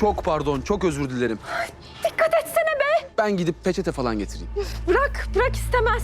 Çok pardon, çok özür dilerim. Dikkat etsene be. Ben gidip peçete falan getireyim. Bırak, bırak istemez.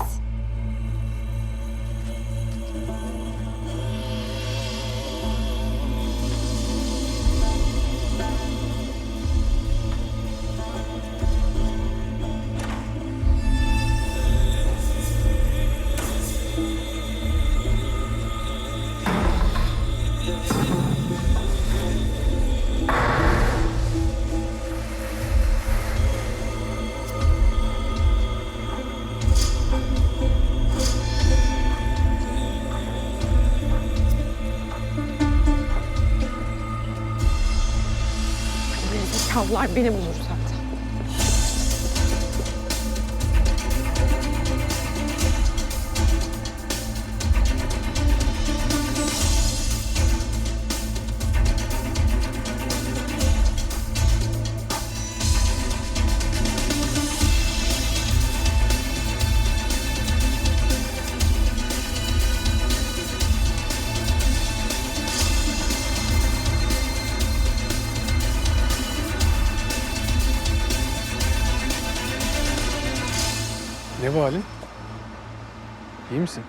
Zekalılar beni bulur bu halin? İyi misin?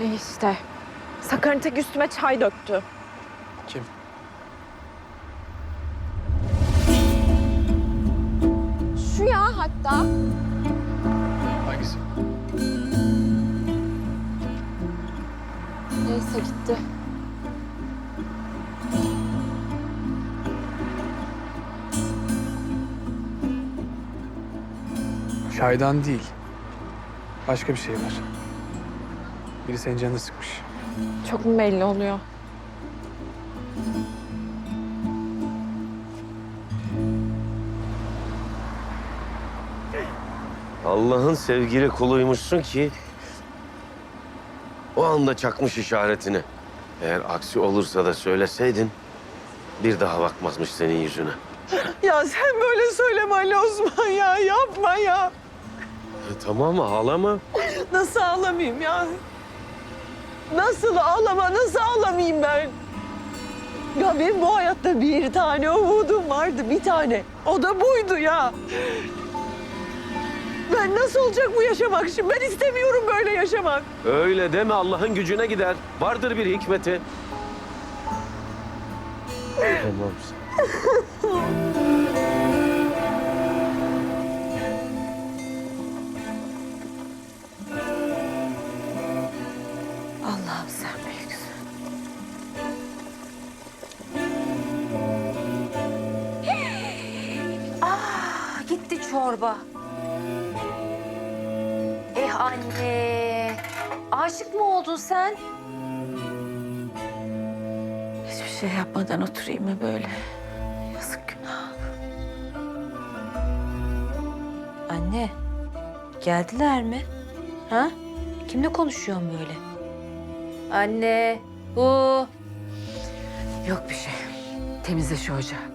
E işte. Sakar'ın tek üstüme çay döktü. Kim? Şu ya hatta. Hangisi? Neyse gitti. Çaydan değil. Başka bir şey var. Biri senin canını sıkmış. Çok mu belli oluyor? Allah'ın sevgili kuluymuşsun ki o anda çakmış işaretini. Eğer aksi olursa da söyleseydin bir daha bakmazmış senin yüzüne. Ya sen böyle söyleme Ali Osman ya. Yapma ya. E, tamam ağlama. Nasıl ağlamayayım ya? Nasıl ağlama, nasıl ağlamayayım ben? Ya benim bu hayatta bir tane umudum vardı, bir tane. O da buydu ya. Ben nasıl olacak bu yaşamak şimdi? Ben istemiyorum böyle yaşamak. Öyle deme Allah'ın gücüne gider. Vardır bir hikmeti. tamam. Çorba. Eh anne. Aşık mı oldun sen? Hiçbir şey yapmadan oturayım mı böyle? Yazık günah. Anne. Geldiler mi? Ha? Kimle konuşuyorsun böyle? Anne. Bu. Yok bir şey. Temizle şu ocağı.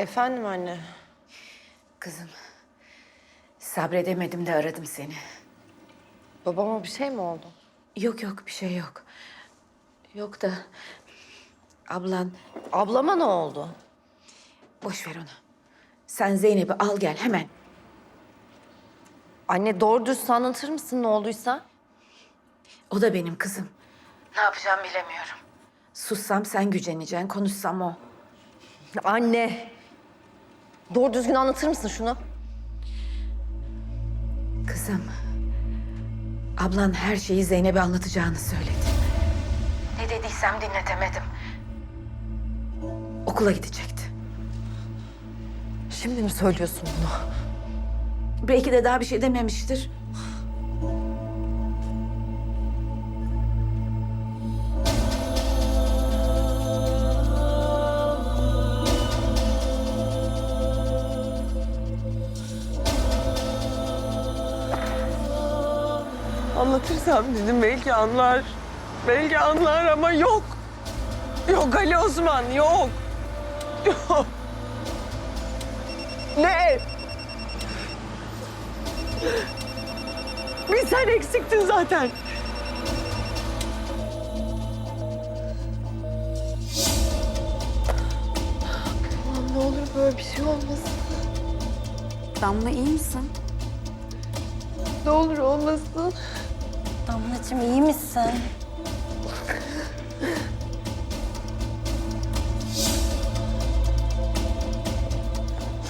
Efendim anne. Kızım, sabredemedim de aradım seni. Babama bir şey mi oldu? Yok yok bir şey yok. Yok da ablan Ablama ne oldu? boş ver onu. Sen Zeynep'i al gel hemen. Anne doğru dürüst anlatır mısın ne olduysa? O da benim kızım. Ne yapacağım bilemiyorum. Sussam sen güceneceksin, konuşsam o. Anne. Doğru düzgün anlatır mısın şunu? Kızım, ablan her şeyi Zeynep'e anlatacağını söyledi. Ne dediysem dinletemedim. Okula gidecekti. Şimdi mi söylüyorsun bunu? Belki de daha bir şey dememiştir. Anlatırsam dedim belki anlar. Belki anlar ama yok. Yok Ali Osman yok. Yok. Ne? Bir sen eksiktin zaten. Aman ne olur böyle bir şey olmasın. Damla iyi misin? Ne olur olmasın. Damlacığım iyi misin?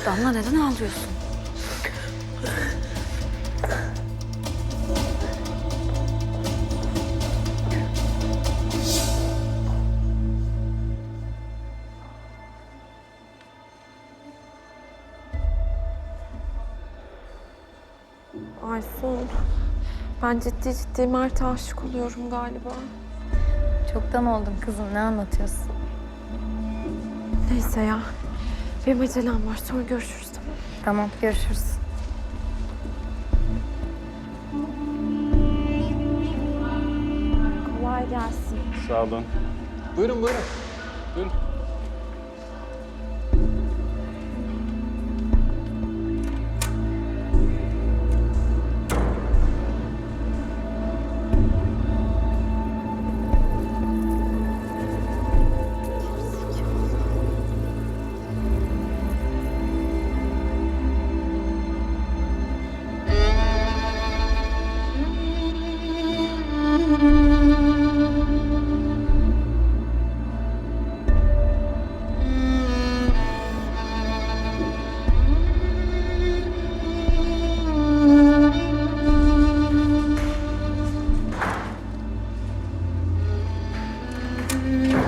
Damla neden ağlıyorsun? Aysun. Ben ciddi ciddi Mert'e aşık oluyorum galiba. Çoktan oldum kızım ne anlatıyorsun? Neyse ya. Benim acelem var. Sonra görüşürüz tamam mı? Tamam görüşürüz. Kolay gelsin. Sağ olun. Buyurun buyurun. Buyurun.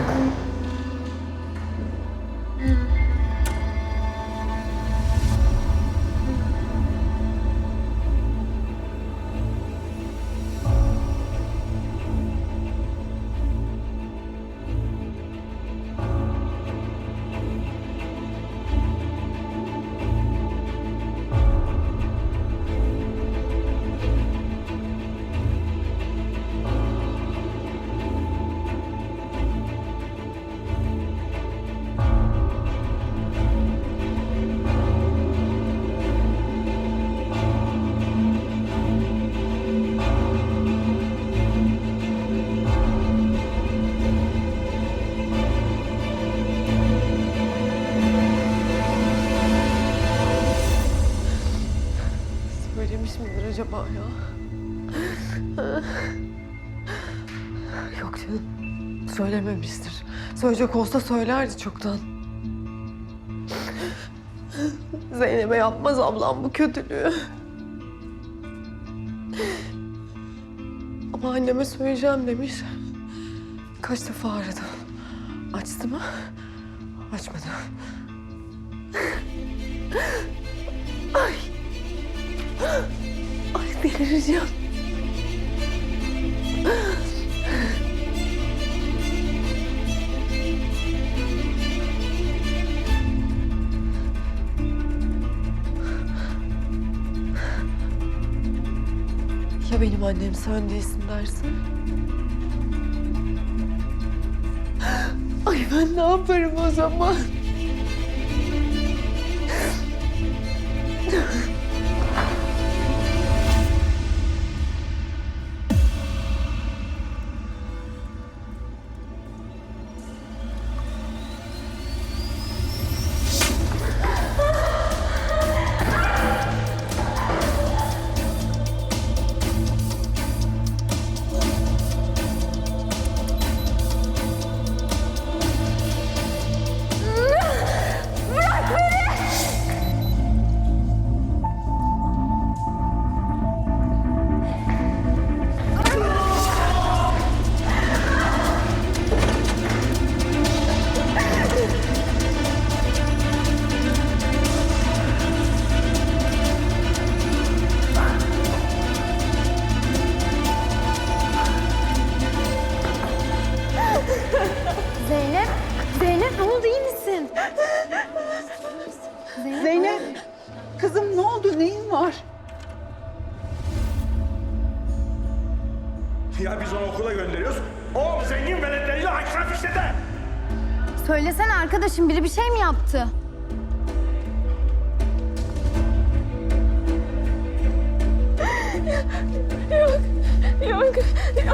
Amen. Söylememiştir. Söyleyecek olsa söylerdi çoktan. Zeynep'e yapmaz ablam bu kötülüğü. Ama anneme söyleyeceğim demiş. Kaç defa aradı. Açtı mı? Açmadı. Ay. Ay delireceğim. Benim annem sen değilsin dersin? Ay ben ne yaparım o zaman? Ya biz onu okula gönderiyoruz. O zengin veletleriyle aşraf işlede. söylesene arkadaşım biri bir şey mi yaptı? Ne